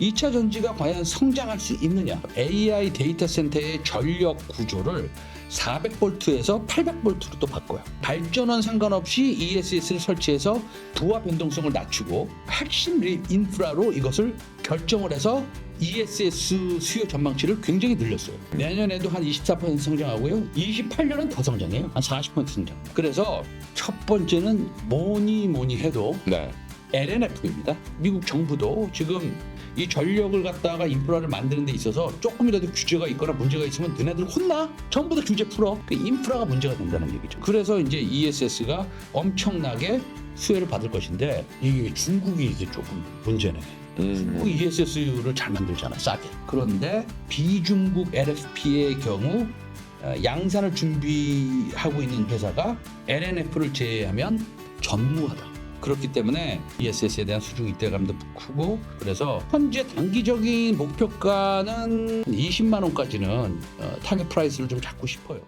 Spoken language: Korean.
2차 전지가 과연 성장할 수 있느냐? AI 데이터 센터의 전력 구조를 400볼트에서 800볼트로 또 바꿔요. 발전원 상관없이 ESS를 설치해서 부하 변동성을 낮추고 핵심 리- 인프라로 이것을 결정을 해서 ESS 수요 전망치를 굉장히 늘렸어요. 내년에도 한 24% 성장하고요. 28년은 더 성장해요. 한 40% 성장. 그래서 첫 번째는 뭐니 뭐니 해도 네. LNF입니다. 미국 정부도 지금 이 전력을 갖다가 인프라를 만드는 데 있어서 조금이라도 규제가 있거나 문제가 있으면 너네들 혼나? 전부 다 규제 풀어. 그 인프라가 문제가 된다는 얘기죠. 그래서 이제 ESS가 엄청나게 수혜를 받을 것인데 이게 중국이 이제 조금 문제네. 음. 중국 ESS를 잘 만들잖아, 싸게. 그런데 비중국 LFP의 경우 어, 양산을 준비하고 있는 회사가 LNF를 제외하면 전무하다. 그렇기 때문에 ESS에 대한 수주 기대감도 크고 그래서 현재 단기적인 목표가는 20만 원까지는 어, 타겟 프라이스를 좀 잡고 싶어요.